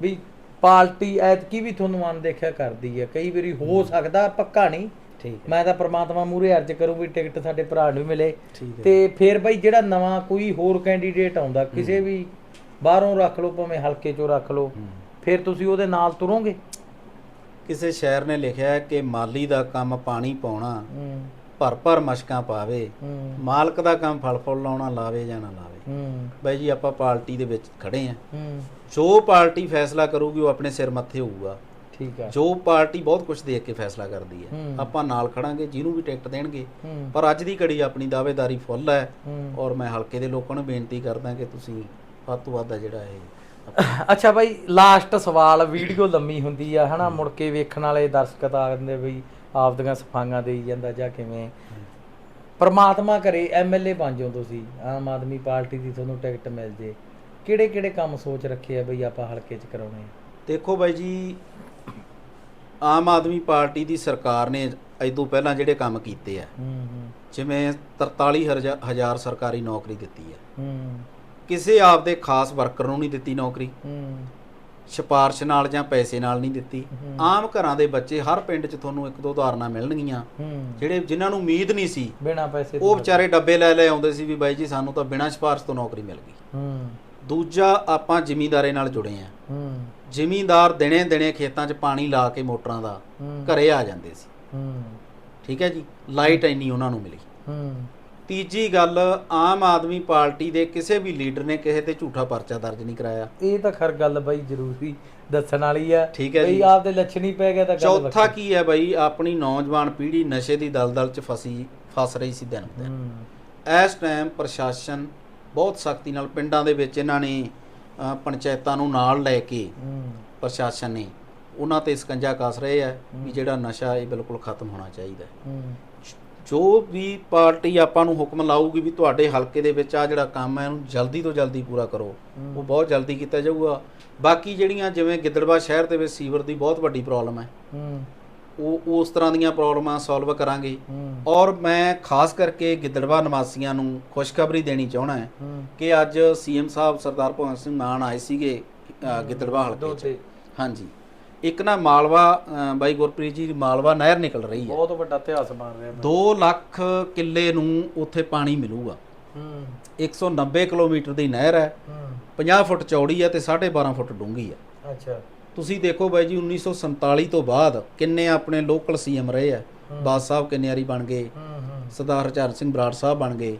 ਵੀ ਪਾਰਟੀ ਐਤਕੀ ਵੀ ਤੁਹਾਨੂੰ ਮਨ ਦੇਖਿਆ ਕਰਦੀ ਹੈ ਕਈ ਵਾਰੀ ਹੋ ਸਕਦਾ ਪੱਕਾ ਨਹੀਂ। ਠੀਕ ਮੈਂ ਤਾਂ ਪ੍ਰਮਾਤਮਾ ਮੂਰੇ ਅਰਜ਼ ਕਰੂੰ ਵੀ ਟਿਕਟ ਸਾਡੇ ਭਰਾ ਨੂੰ ਮਿਲੇ। ਤੇ ਫਿਰ ਬਾਈ ਜਿਹੜਾ ਨਵਾਂ ਕੋਈ ਹੋਰ ਕੈਂਡੀਡੇਟ ਆਉਂਦਾ ਕਿਸੇ ਵੀ ਬਾਹਰੋਂ ਰੱਖ ਲਓ ਭਾਵੇਂ ਹਲਕੇ ਚੋਂ ਰੱਖ ਲਓ ਹੂੰ। ਫਿਰ ਤੁਸੀਂ ਉਹਦੇ ਨਾਲ ਤੁਰੋਗੇ। ਕਿਸੇ ਸ਼ਾਇਰ ਨੇ ਲਿਖਿਆ ਹੈ ਕਿ ਮਾਲੀ ਦਾ ਕੰਮ ਪਾਣੀ ਪਾਉਣਾ ਹੂੰ। ਭਰ ਭਰ ਮਸ਼ਕਾਂ ਪਾਵੇ ਹੂੰ। ਮਾਲਕ ਦਾ ਕੰਮ ਫਲ ਫੁੱਲ ਲਾਉਣਾ ਲਾਵੇ ਜਾਂ ਨਾ ਲਾਵੇ। ਹੂੰ। ਬਾਈ ਜੀ ਆਪਾਂ ਪਾਰਟੀ ਦੇ ਵਿੱਚ ਖੜੇ ਆ ਹੂੰ। ਜੋ ਪਾਰਟੀ ਫੈਸਲਾ ਕਰੂਗੀ ਉਹ ਆਪਣੇ ਸਿਰ ਮੱਥੇ ਹੋਊਗਾ। ਠੀਕ ਆ। ਜੋ ਪਾਰਟੀ ਬਹੁਤ ਕੁਝ ਦੇਖ ਕੇ ਫੈਸਲਾ ਕਰਦੀ ਹੈ। ਹੂੰ। ਆਪਾਂ ਨਾਲ ਖੜਾਂਗੇ ਜਿਹਨੂੰ ਵੀ ਟਿਕਟ ਦੇਣਗੇ। ਹੂੰ। ਪਰ ਅੱਜ ਦੀ ਘੜੀ ਆਪਣੀ ਦਾਅਵੇਦਾਰੀ ਫੁੱਲ ਹੈ। ਹੂੰ। ਔਰ ਮੈਂ ਹਲਕੇ ਦੇ ਲੋਕਾਂ ਨੂੰ ਬੇਨਤੀ ਕਰਦਾ ਕਿ ਤੁਸੀਂ ਵੱਧ ਤੋਂ ਵੱਧ ਆ ਜਿਹੜਾ ਇਹ ਅੱਛਾ ਬਾਈ ਲਾਸਟ ਸਵਾਲ ਵੀਡੀਓ ਲੰਮੀ ਹੁੰਦੀ ਆ ਹਨਾ? ਮੁੜ ਕੇ ਵੇਖਣ ਵਾਲੇ ਦਰਸ਼ਕ ਤਾਂ ਆਖਦੇ ਬਈ ਆਪਦੀਆਂ ਸਫਾਈਆਂ ਦੇਈ ਜਾਂਦਾ ਜਾਂ ਕਿਵੇਂ। ਪਰਮਾਤਮਾ ਕਰੇ ਐਮਐਲਏ ਬਣ ਜਾਓ ਤੁਸੀਂ ਆਮ ਆਦਮੀ ਪਾਰਟੀ ਦੀ ਤੁਹਾਨੂੰ ਟਿਕਟ ਮਿਲ ਜੇ। ਕਿਹੜੇ ਕਿਹੜੇ ਕੰਮ ਸੋਚ ਰੱਖੇ ਆ ਬਈ ਆਪਾਂ ਹਲਕੇ 'ਚ ਕਰਾਉਣੇ ਆ? ਦੇਖੋ ਬਾਈ ਜੀ ਆਮ ਆਦਮੀ ਪਾਰਟੀ ਦੀ ਸਰਕਾਰ ਨੇ ਇਦੋਂ ਪਹਿਲਾਂ ਜਿਹੜੇ ਕੰਮ ਕੀਤੇ ਆ ਹੂੰ ਹੂੰ। ਜਿਵੇਂ 43 ਹਜ਼ਾਰ ਸਰਕਾਰੀ ਨੌਕਰੀ ਦਿੱਤੀ ਹੂੰ। ਕਿਸੇ ਆਪਦੇ ਖਾਸ ਵਰਕਰ ਨੂੰ ਨਹੀਂ ਦਿੱਤੀ ਨੌਕਰੀ। ਹੂੰ ਸਿਫਾਰਿਸ਼ ਨਾਲ ਜਾਂ ਪੈਸੇ ਨਾਲ ਨਹੀਂ ਦਿੱਤੀ। ਆਮ ਘਰਾਂ ਦੇ ਬੱਚੇ ਹਰ ਪਿੰਡ 'ਚ ਤੁਹਾਨੂੰ ਇੱਕ ਦੋ ਉਦਾਹਰਨਾਂ ਮਿਲਣਗੀਆਂ। ਜਿਹੜੇ ਜਿਨ੍ਹਾਂ ਨੂੰ ਉਮੀਦ ਨਹੀਂ ਸੀ। ਬਿਨਾ ਪੈਸੇ ਉਹ ਵਿਚਾਰੇ ਡੱਬੇ ਲੈ ਲੈ ਆਉਂਦੇ ਸੀ ਵੀ ਬਾਈ ਜੀ ਸਾਨੂੰ ਤਾਂ ਬਿਨਾਂ ਸਿਫਾਰਿਸ਼ ਤੋਂ ਨੌਕਰੀ ਮਿਲ ਗਈ। ਹੂੰ। ਦੂਜਾ ਆਪਾਂ ਜ਼ਿਮੀਂਦਾਰੇ ਨਾਲ ਜੁੜੇ ਆ ਹੂੰ। ਜ਼ਿਮੀਂਦਾਰ ਦਿਨੇ ਦਿਨੇ ਖੇਤਾਂ 'ਚ ਪਾਣੀ ਲਾ ਕੇ ਮੋਟਰਾਂ ਦਾ ਘਰੇ ਆ ਜਾਂਦੇ ਸੀ। ਹੂੰ। ਠੀਕ ਹੈ ਜੀ? ਲਾਈਟ ਇੰਨੀ ਉਹਨਾਂ ਨੂੰ ਮਿਲੀ। ਹੂੰ। ਤੀਜੀ ਗੱਲ ਆਮ ਆਦਮੀ ਪਾਰਟੀ ਦੇ ਕਿਸੇ ਵੀ ਲੀਡਰ ਨੇ ਕਿਸੇ ਤੇ ਝੂਠਾ ਪਰਚਾ ਦਰਜ ਨਹੀਂ ਕਰਾਇਆ। ਇਹ ਤਾਂ ਖਰ ਗੱਲ ਬਾਈ ਜ਼ਰੂਰੀ ਦੱਸਣ ਵਾਲੀ ਆ। ਠੀਕ ਹੈ ਬਈ ਜੀ। ਆਪਦੇ ਲੱਛਣ ਹੀ ਪੈ ਗਿਆ ਤਾਂ ਗੱਲ ਚੌਥਾ। ਕੀ ਹੈ ਬਾਈ ਆਪਣੀ ਨੌਜਵਾਨ ਪੀੜ੍ਹੀ ਨਸ਼ੇ ਦੀ ਦਲਦਲ 'ਚ ਫਸੀ ਫਸ ਰਹੀ ਸੀ ਦਿਨ ਦਿਨ। ਇਸ ਟਾਈਮ ਪ੍ਰਸ਼ਾਸਨ ਬਹੁਤ ਸਖਤੀ ਨਾਲ ਪਿੰਡਾਂ ਦੇ ਵਿੱਚ ਇਹਨਾਂ ਨੇ ਅ, ਪੰਚਾਇਤਾਂ ਨੂੰ ਨਾਲ ਲੈ ਕੇ ਪ੍ਰਸ਼ਾਸਨ ਨੇ ਉਹਨਾਂ ਤੇ ਸਕੰਜਾ ਕੱਸ ਰਹੇ ਆ ਵੀ ਜਿਹੜਾ ਨਸ਼ਾ ਇਹ ਬਿਲਕੁਲ ਖਤਮ ਹੋਣਾ ਚਾਹੀਦਾ ਹੈ। ਜੋ ਵੀ ਪਾਰਟੀ ਆਪਾਂ ਨੂੰ ਹੁਕਮ ਲਾਊਗੀ ਵੀ ਤੁਹਾਡੇ ਹਲਕੇ ਦੇ ਵਿੱਚ ਆ ਜਿਹੜਾ ਕੰਮ ਹੈ ਇਹਨੂੰ ਜਲਦੀ ਤੋਂ ਜਲਦੀ ਪੂਰਾ ਕਰੋ। ਉਹ ਬਹੁਤ ਜਲਦੀ ਕੀਤਾ ਜਾਊਗਾ। ਬਾਕੀ ਜਿਹੜੀਆਂ ਜਿਵੇਂ ਗਿੱਦੜਵਾ ਸ਼ਹਿਰ ਦੇ ਵਿੱਚ ਸੀਵਰ ਦੀ ਬਹੁਤ ਵੱਡੀ ਪ੍ਰੋਬਲਮ ਹੈ। ਉਹ ਉਸ ਤਰ੍ਹਾਂ ਦੀਆਂ ਪ੍ਰੋਬਲਮਾਂ ਸੋਲਵ ਕਰਾਂਗੇ। ਔਰ ਮੈਂ ਖਾਸ ਕਰਕੇ ਗਿੱਦੜਵਾ ਨਿਵਾਸੀਆਂ ਨੂੰ ਖੁਸ਼ਖਬਰੀ ਦੇਣੀ ਚਾਹਣਾ ਹੈ ਕਿ ਅੱਜ ਸੀਐਮ ਸਾਹਿਬ ਸਰਦਾਰ ਭਗਵੰਤ ਸਿੰਘ ਮਾਨ ਆਏ ਸੀਗੇ ਗਿੱਦੜਵਾ ਹਲਕੇ 'ਚ। ਤੇ। ਹਾਂਜੀ। ਇੱਕ ਨਾ ਮਾਲਵਾ ਬਾਈ ਗੁਰਪ੍ਰੀਤ ਜੀ ਮਾਲਵਾ ਨਹਿਰ ਨਿਕਲ ਰਹੀ ਹੈ। ਬਹੁਤ ਵੱਡਾ ਇਤਿਹਾਸ ਬਣ ਰਿਹਾ 2 ਲੱਖ ਕਿੱਲੇ ਨੂੰ ਉੱਥੇ ਪਾਣੀ ਮਿਲੂਗਾ। ਹੂੰ। 190 ਕਿਲੋਮੀਟਰ ਦੀ ਨਹਿਰ ਹੈ। ਹੂੰ। 50 ਫੁੱਟ ਚੌੜੀ ਹੈ ਤੇ 12.5 ਫੁੱਟ ਡੂੰਘੀ ਹੈ। ਅੱਛਾ। ਤੁਸੀਂ ਦੇਖੋ ਬਾਈ ਜੀ 1947 ਤੋਂ ਬਾਅਦ ਕਿੰਨੇ ਆਪਣੇ ਲੋਕਲ ਸੀਐਮ ਰਹੇ ਆ ਬਾਦ ਸਾਹਿਬ ਕਿੰਨੇ ਵਾਰੀ ਬਣ ਗਏ। ਸਰਦਾਰ ਹਰਚਰਨ ਸਿੰਘ ਬਰਾੜ ਸਾਹਿਬ ਬਣ ਗਏ।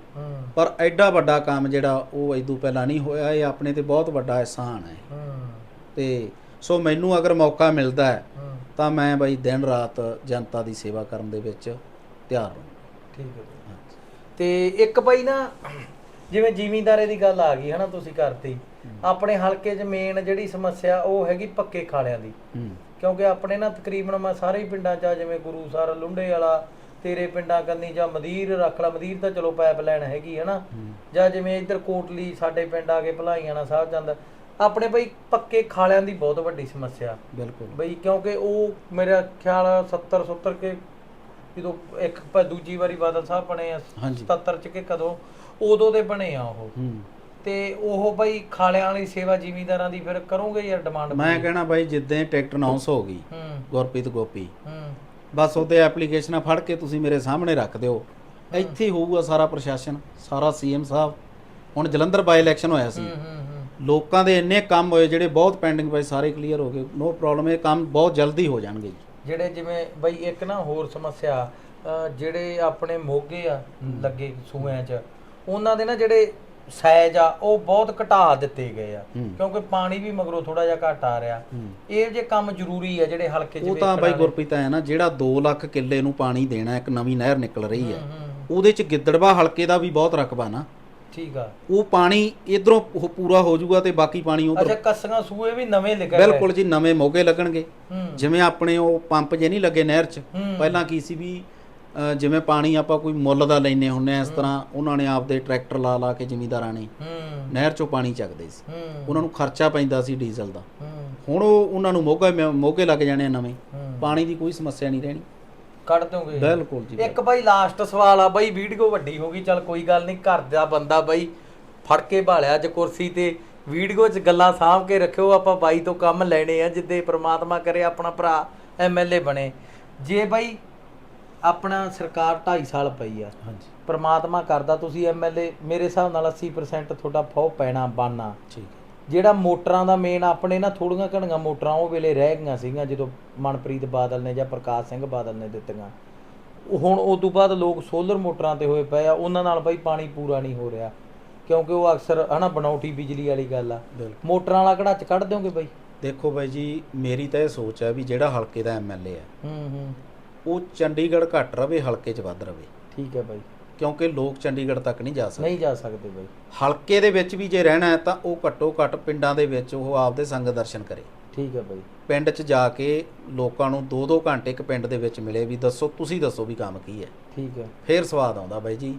ਪਰ ਐਡਾ ਵੱਡਾ ਕੰਮ ਜਿਹੜਾ ਉਹ ਇਦੋਂ ਪਹਿਲਾਂ ਨਹੀਂ ਹੋਇਆ ਇਹ ਆਪਣੇ ਤੇ ਬਹੁਤ ਵੱਡਾ ਅਹਿਸਾਨ ਹੈ। ਹੂੰ। ਤੇ ਸੋ ਮੈਨੂੰ ਅਗਰ ਮੌਕਾ ਮਿਲਦਾ ਹੈ ਤਾਂ ਮੈਂ ਬਾਈ ਦਿਨ ਰਾਤ ਜਨਤਾ ਦੀ ਸੇਵਾ ਕਰਨ ਦੇ ਵਿੱਚ ਤਿਆਰ ਹਾਂ। ਠੀਕ ਹੈ। ਤੇ ਇੱਕ ਬਾਈ ਨਾ ਜਿਵੇਂ ਜ਼ਿਮੀਂਦਾਰੇ ਦੀ ਗੱਲ ਆ ਗਈ ਹਨਾ ਤੁਸੀਂ ਕਰਤੀ ਆਪਣੇ ਹਲਕੇ 'ਚ ਮੇਨ ਜਿਹੜੀ ਸਮੱਸਿਆ ਉਹ ਹੈਗੀ ਪੱਕੇ ਖਾਲਿਆਂ ਦੀ। ਕਿਉਂਕਿ ਆਪਣੇ ਨਾ ਤਕਰੀਬਨ ਮੈਂ ਸਾਰੇ ਹੀ ਪਿੰਡਾਂ 'ਚ ਜਿਵੇਂ ਗੁਰੂਸਰ ਲੁੰਡੇ ਵਾਲਾ ਤੇਰੇ ਪਿੰਡਾਂ ਕੰਨੀ ਜਾਂ ਮਦੀਰ ਰੱਖ ਲਾ ਮਦੀਰ ਤਾਂ ਚਲੋ ਪਾਈਪ ਲਾਈਨ ਹੈਗੀ ਹੈ। ਨਾ ਜਾਂ ਜਿਵੇਂ ਇੱਧਰ ਕੋਟਲੀ ਸਾਡੇ ਪਿੰਡ ਆ ਕੇ ਭਲਾਈਆਂ ਨਾਲ ਸਾਹਿਬ ਜਾਂਦਾ ਆਪਣੇ ਬਈ ਪੱਕੇ ਖਾਲਿਆਂ ਦੀ ਬਹੁਤ ਵੱਡੀ ਸਮੱਸਿਆ। ਬਿਲਕੁਲ। ਬਈ ਕਿਉਂਕਿ ਉਹ ਮੇਰਾ ਖਿਆਲ 70 70 ਕੇ ਜਦੋਂ ਇੱਕ ਦੂਜੀ ਵਾਰੀ ਬਾਦਲ ਸਾਹਿਬ ਬਣੇ ਆ ਹਾਂਜੀ। 77 ਚ ਕਿ ਕਦੋਂ ਉਦੋਂ ਦੇ ਬਣੇ ਆ ਉਹ। ਤੇ ਉਹ ਬਾਈ ਖਾਲਿਆਂ ਵਾਲੀ ਸੇਵਾ ਜ਼ਿਮੀਂਦਾਰਾਂ ਦੀ ਫਿਰ ਕਰੋਗੇ ਯਾਰ ਡਿਮਾਂਡ ਮੈਂ ਕਹਿਣਾ ਬਾਈ ਜਿੱਦਾਂ ਟਿਕਟ ਅਨਾਉਂਸ ਹੋ ਗਈ ਗੁਰਪ੍ਰੀਤ ਗੋਪੀ। ਬਸ ਉਹਦੇ ਐਪਲੀਕੇਸ਼ਨਾਂ ਫੜ ਕੇ ਤੁਸੀਂ ਮੇਰੇ ਸਾਹਮਣੇ ਰੱਖ ਦਿਓ। ਇੱਥੇ ਹੋਊਗਾ ਸਾਰਾ ਪ੍ਰਸ਼ਾਸਨ ਸਾਰਾ ਸੀਐਮ ਸਾਹਿਬ। ਹੁਣ ਜਲੰਧਰ ਬਾਈ ਇਲੈਕਸ਼ਨ ਹੋਇਆ ਸੀ। ਲੋਕਾਂ ਦੇ ਇੰਨੇ ਕੰਮ ਹੋਏ ਜਿਹੜੇ ਬਹੁਤ ਪੈਂਡਿੰਗ ਪਏ ਸਾਰੇ ਕਲੀਅਰ ਹੋ ਗਏ। ਨੋ ਪ੍ਰੋਬਲਮ ਇਹ ਕੰਮ ਬਹੁਤ ਜਲਦੀ ਹੋ ਜਾਣਗੇ ਜੀ। ਜਿਹੜੇ ਜਿਵੇਂ ਬਈ ਇੱਕ ਨਾ ਹੋਰ ਸਮੱਸਿਆ ਜਿਹੜੇ ਆਪਣੇ ਮੋਗੇ ਆ ਲੱਗੇ ਸੂਆਂ 'ਚ ਉਹਨਾਂ ਦੇ ਨਾ ਜਿਹੜੇ ਸਾਈਜ਼ ਆ ਉਹ ਬਹੁਤ ਘਟਾ ਦਿੱਤੇ ਗਏ ਆ। ਹੂੰ। ਕਿਉਂਕਿ ਪਾਣੀ ਵੀ ਮਗਰੋਂ ਥੋੜਾ ਜਿਹਾ ਘਟ ਆ ਰਿਹਾ। ਹੂੰ। ਇਹ ਜੇ ਕੰਮ ਜ਼ਰੂਰੀ ਆ ਜਿਹੜੇ ਹਲਕੇ 'ਚ ਉਹ ਤਾਂ ਬਾਈ। ਗੁਰਪ੍ਰੀਤ ਹੈ ਨਾ ਜਿਹੜਾ 2 ਲੱਖ ਕਿੱਲੇ ਨੂੰ ਪਾਣੀ ਦੇਣਾ ਇੱਕ ਨਵੀਂ ਨਹਿਰ ਨਿਕਲ ਰਹੀ ਹੂੰ, ਉਹਦੇ ਚ ਗਿੱਦੜਵਾ ਹਲਕੇ ਦਾ ਵੀ ਬਹੁਤ ਰਕਬਾ ਨਾ। ਠੀਕ ਆ। ਉਹ ਪਾਣੀ ਇਧਰੋਂ ਪੂਰਾ ਹੋ ਜਾਊਗਾ ਤੇ ਬਾਕੀ ਪਾਣੀ ਅੱਛਾ ਉਧਰ ਕੱਸੀਆਂ ਸੂਏ ਵੀ ਨਵੇਂ ਲਿਖੇ ਬਿਲਕੁਲ ਜੀ ਨਵੇਂ ਮੋਗੇ ਲੱਗਣਗੇ। ਹੂੰ। ਜਿਵੇਂ ਆਪਣੇ ਉਹ ਪੰਪ ਜੇ ਨਹੀਂ ਲੱਗੇ ਨਹਿਰ 'ਚ ਹੂੰ। ਪਹਿਲਾਂ ਕੀ ਸੀ ਵੀ ਅ, ਜਿਵੇਂ ਪਾਣੀ ਆਪਾਂ ਕੋਈ ਮੁੱਲ ਦਾ ਲੈਨੇ ਹੁੰਨੇ ਆ ਇਸ ਤਰ੍ਹਾਂ ਉਹਨਾਂ ਨੇ ਆਪਦੇ ਟਰੈਕਟਰ ਲਾ ਲਾ ਕੇ ਜ਼ਿਮੀਂਦਾਰਾਂ ਨੇ ਹੂੰ। ਨਹਿਰ 'ਚੋਂ ਪਾਣੀ ਚੱਕਦੇ ਸੀ। ਹੂੰ। ਉਹਨਾਂ ਨੂੰ ਖਰਚਾ ਪੈਂਦਾ ਸੀ ਡੀਜ਼ਲ ਦਾ। ਹੂੰ। ਹੁਣ ਉਹ ਉਹਨਾਂ ਨੂੰ ਮੋਗੇ ਮੋਗੇ ਲੱਗ ਜਾਣੇ ਆ ਨਵੇਂ। ਹੂੰ। ਪਾਣੀ ਦੀ ਕੋਈ ਸਮੱਸਿਆ ਨਹੀਂ ਰਹਿਣੀ। ਕੱਢ ਦੋਗੇ ਬਿਲਕੁਲ ਜੀ ਇੱਕ ਬਾਈ ਲਾਸਟ ਸਵਾਲ ਆ ਬਾਈ ਵੀਡੀਓ ਵੱਡੀ ਹੋ ਗਈ ਚੱਲ ਕੋਈ ਗੱਲ ਨਹੀਂ ਘਰ ਦਾ ਬੰਦਾ ਬਾਈ ਫੜ ਕੇ ਭਾਲਿਆ ਅੱਜ ਕੁਰਸੀ ਤੇ। ਵੀਡੀਓ 'ਚ ਗੱਲਾਂ ਸਾਂਭ ਕੇ ਰੱਖਿਓ ਆਪਾਂ ਬਾਈ ਤੋਂ ਕੰਮ ਲੈਣੇ ਆ ਜਿੱਦੇ ਪ੍ਰਮਾਤਮਾ ਕਰੇ ਆਪਣਾ ਭਰਾ ਐਮਐਲਏ ਬਣੇ। ਜੇ ਬਾਈ ਆਪਣਾ ਸਰਕਾਰ 2.5 ਸਾਲ ਪਈ ਆ ਹਾਂਜੀ। ਪ੍ਰਮਾਤਮਾ ਕਰਦਾ ਤੁਸੀਂ ਐਮਐਲਏ ਮੇਰੇ ਹਿਸਾਬ ਨਾਲ 80% ਤੁਹਾਡਾ ਫੌ ਪੈਣਾ ਬਾਨਾ ਠੀਕ ਹੈ। ਜਿਹੜਾ ਮੋਟਰਾਂ ਦਾ ਮੇਨ ਆਪਣੇ ਨਾ ਥੋੜੀਆਂ ਘਣੀਆਂ ਮੋਟਰਾਂ ਉਹ ਵੇਲੇ ਰਹਿ ਗਈਆਂ ਸੀਗੀਆਂ ਜਦੋਂ ਮਨਪ੍ਰੀਤ ਬਾਦਲ ਨੇ ਜਾਂ ਪ੍ਰਕਾਸ਼ ਸਿੰਘ ਬਾਦਲ ਨੇ ਦਿੱਤੀਆਂ। ਉਹ ਹੁਣ ਉਸ ਤੋਂ ਬਾਅਦ ਲੋਕ ਸੋਲਰ ਮੋਟਰਾਂ ਤੇ ਹੋਏ ਪਏ ਆ ਉਹਨਾਂ ਨਾਲ ਬਾਈ ਪਾਣੀ ਪੂਰਾ ਨਹੀਂ ਹੋ ਰਿਹਾ। ਕਿਉਂਕਿ ਉਹ ਅਕਸਰ ਹਨਾ ਬਣਾਉਟੀ ਬਿਜਲੀ ਵਾਲੀ ਗੱਲ ਆ। ਮੋਟਰਾਂ ਵਾਲਾ ਘੜਾ ਚ ਕੱਢ ਦਿਓਗੇ ਬਾਈ? ਦੇਖੋ ਬਾਈ ਜੀ ਮੇਰੀ ਤਾਂ ਇਹ ਸੋਚ ਹੈ ਵੀ ਜਿਹੜਾ ਹਲਕੇ ਦਾ ਐਮਐਲਏ ਹੈ ਹੂੰ ਹੂੰ। ਉਹ ਚੰਡੀਗੜ੍ਹ ਘੱਟ ਰਵੇ ਹਲਕੇ 'ਚ ਵੱਧ ਰਵੇ। ਠੀਕ ਹੈ ਬਾਈ। ਕਿਉਂਕਿ ਲੋਕ ਚੰਡੀਗੜ੍ਹ ਤੱਕ ਨਹੀਂ ਜਾ ਸਕਦੇ। ਨਹੀਂ ਜਾ ਸਕਦੇ ਬਾਈ। ਹਲਕੇ ਦੇ ਵਿੱਚ ਵੀ ਜੇ ਰਹਿਣਾ ਹੈ ਤਾਂ ਉਹ ਘੱਟੋ ਘੱਟ ਪਿੰਡਾਂ ਦੇ ਵਿੱਚ ਉਹ ਆਪਦੇ ਸੰਗ ਦਰਸ਼ਨ ਕਰੇ। ਠੀਕ ਹੈ ਬਾਈ। ਪਿੰਡ 'ਚ ਜਾ ਕੇ ਲੋਕਾਂ ਨੂੰ 2-2 ਘੰਟੇ ਇੱਕ ਪਿੰਡ ਦੇ ਵਿੱਚ ਮਿਲੇ ਵੀ ਦੱਸੋ ਤੁਸੀਂ ਦੱਸੋ ਵੀ ਕੰਮ ਕੀ ਹੈ। ਠੀਕ ਹੈ। ਫੇਰ ਸਵਾਦ ਆਉਂਦਾ ਬਾਈ ਜੀ।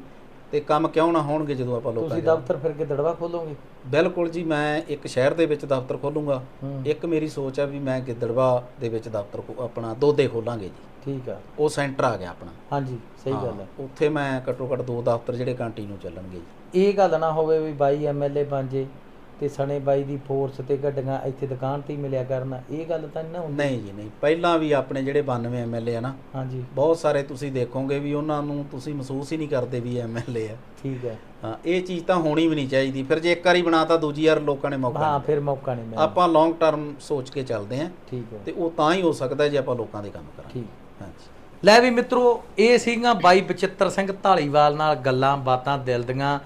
ਤੇ ਕੰਮ ਕਿਉਂ ਨਾ ਹੋਣਗੇ ਜਦੋਂ ਆਪਾਂ ਲੋਕਾਂ ਤੁਸੀਂ ਦੇ ਦਫ਼ਤਰ ਫਿਰ ਕੇ ਦੜਵਾ ਖੋਲੋਗੇ? ਬਿਲਕੁਲ ਜੀ ਮੈਂ ਇੱਕ ਸ਼ਹਿਰ ਦੇ ਵਿੱਚ ਦਫ਼ਤਰ ਖੋਲੂੰਗਾ। ਹੂੰ। ਇੱਕ ਮੇਰੀ ਸੋਚ ਹੈ ਵੀ ਮੈਂ ਗਿੱਦੜਵਾ ਦੇ ਵਿੱਚ ਦਫ਼ਤਰ ਖੋ- ਆਪਣਾ ਦੋਦੇ ਖੋਲਾਂਗੇ ਜੀ। ਠੀਕ ਆ। ਉਹ ਸੈਂਟਰ ਆ ਗਿਆ ਆਪਣਾ। ਹਾਂਜੀ ਸਹੀ ਹਾਂ, ਗੱਲ ਹੈ ਉੱਥੇ ਮੈਂ ਘੱਟੋ ਘੱਟ ਦੋ ਦਫ਼ਤਰ ਜਿਹੜੇ ਕੰਟੀਨਿਊ ਚੱਲਣਗੇ ਜੀ। ਇਹ ਗੱਲ ਨਾ ਹੋਵੇ ਵੀ ਬਾਈ ਐਮਐਲਏ ਬਣ ਜੇ। ਤੇ ਸਣੇ ਬਾਈ ਦੀ ਫੋਰਸ ਤੇ ਗੱਡੀਆਂ ਇੱਥੇ ਦੁਕਾਨ ਤੇ ਹੀ ਮਿਲਿਆ ਕਰਨ। ਇਹ ਗੱਲ ਤਾਂ ਨਹੀਂ ਨਾ ਹੁੰਦੀ? ਨਹੀਂ ਜੀ ਨਹੀਂ। ਪਹਿਲਾਂ ਵੀ ਆਪਣੇ ਜਿਹੜੇ 92 ਐਮਐਲਏ ਆ ਨਾ ਹਾਂਜੀ। ਬਹੁਤ ਸਾਰੇ ਤੁਸੀਂ ਦੇਖੋਗੇ ਵੀ ਉਹਨਾਂ ਨੂੰ ਤੁਸੀਂ ਮਹਿਸੂਸ ਹੀ ਨਹੀਂ ਕਰਦੇ ਵੀ ਐਮਐਲਏ ਆ। ਠੀਕ ਹੈ। ਹਾਂ ਇਹ ਚੀਜ਼ ਤਾਂ ਹੋਣੀ ਵੀ ਨਹੀਂ ਚਾਹੀਦੀ। ਫਿਰ ਜੇ ਇੱਕ ਵਾਰੀ ਬਣਾਤਾ ਦੂਜੀ ਵਾਰ ਲੋਕਾਂ ਨੇ ਮੌਕਾ ਹਾਂ ਫਿਰ ਮੌਕਾ ਨਹੀਂ। ਮਿਲਦਾ ਆਪਾਂ ਲੌਂਗ ਟਰਮ ਸੋਚ ਕੇ ਚੱਲਦੇ ਆਂ ਠੀਕ ਹੈ। ਤੇ ਉਹ ਤਾਂ ਹੀ ਹੋ ਸਕਦਾ ਜੇ ਆਪਾਂ ਲੋਕਾਂ ਦੇ ਕੰਮ ਕਰਾਂਗੇ। ਠੀਕ। ਹਾਂਜੀ। ਲੈ ਵੀ ਮਿੱਤਰੋ ਇਹ ਸੀਗੀਆਂ ਬਾਈ ਬਚਿੱਤਰ ਸਿੰਘ ਢਾਲੀਵਾਲ ਨਾਲ ਗੱਲਾਂ ਬਾਤਾਂ ਦਿਲ ਦੀਆਂ।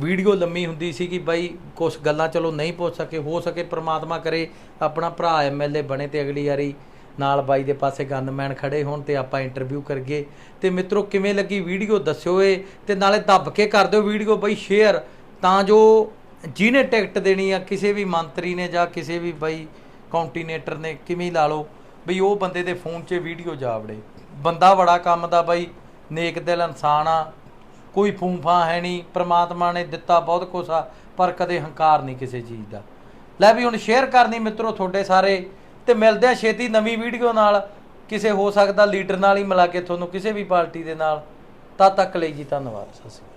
ਵੀਡੀਓ ਲੰਮੀ ਹੁੰਦੀ ਸੀ ਕਿ ਬਾਈ ਕੁਝ ਗੱਲਾਂ ਚਲੋ ਨਹੀਂ ਪੁੱਛ ਸਕੇ, ਹੋ ਸਕੇ ਪ੍ਰਮਾਤਮਾ ਕਰੇ, ਆਪਣਾ ਭਰਾ ਐਮਐਲਏ ਬਣੇ ਤੇ ਅਗਲੀ ਵਾਰੀ ਨਾਲ ਬਾਈ ਦੇ ਪਾਸੇ ਗਨਮੈਨ ਖੜੇ ਹੋਣ ਤੇ ਆਪਾਂ ਇੰਟਰਵਿਊ ਕਰੀਏ। ਤੇ ਮਿੱਤਰੋ, ਕਿਵੇਂ ਲੱਗੀ ਵੀਡੀਓ? ਦੱਸਿਓ ਏ, ਤੇ ਨਾਲੇ ਦੱਬ ਕੇ ਕਰ ਦਿਓ ਵੀਡੀਓ ਬਈ ਸ਼ੇਅਰ। ਤਾਂ ਜੋ ਜਿਹਨੇ ਟਿਕਟ ਦੇਣੀ ਆ, ਕਿਸੇ ਵੀ ਮੰਤਰੀ ਨੇ ਜਾਂ ਕਿਸੇ ਵੀ ਬਾਈ ਕੌਂਟੀਨੇਟਰ ਨੇ, ਕਿਵੇਂ ਲਾ ਲਓ, ਬਈ ਉਹ ਬੰਦੇ ਦੇ ਫੋਨ 'ਚ ਵੀਡੀਓ ਜਾ ਵੜੇ ਬੰਦਾ ਬੜਾ ਕੰਮ ਦਾ ਬਈ, ਨੇਕ ਦਿਲ ਇਨਸਾਨ ਆ ਕੋਈ ਫੂਫਾ ਹੈ ਨਹੀਂ, ਪ੍ਰਮਾਤਮਾ ਨੇ ਦਿੱਤਾ ਬਹੁਤ ਕੁਛ ਆ, ਪਰ ਕਦੇ ਹੰਕਾਰ ਨਹੀਂ ਕਿਸੇ ਚੀਜ਼ ਦਾ। ਲੈ ਵੀ ਹੁਣ ਸ਼ੇਅਰ ਕਰਨੀ ਮਿੱਤਰੋ ਤੁਹਾਡੇ ਸਾਰੇ, ਤੇ ਮਿਲਦੇ ਆ ਛੇਤੀ ਨਵੀਂ ਵੀਡੀਓ ਨਾਲ। ਕਿਸੇ ਹੋ ਸਕਦਾ ਲੀਡਰ ਨਾਲ ਹੀ ਮਿਲਾ ਕੇ ਤੁਹਾਨੂੰ ਕਿਸੇ ਵੀ ਪਾਰਟੀ ਦੇ ਨਾਲ। ਤਦ ਤੱਕ ਲਈ ਜੀ ਧੰਨਵਾਦ, ਸਤਿ ਸ਼੍ਰੀ ਅਕਾਲ।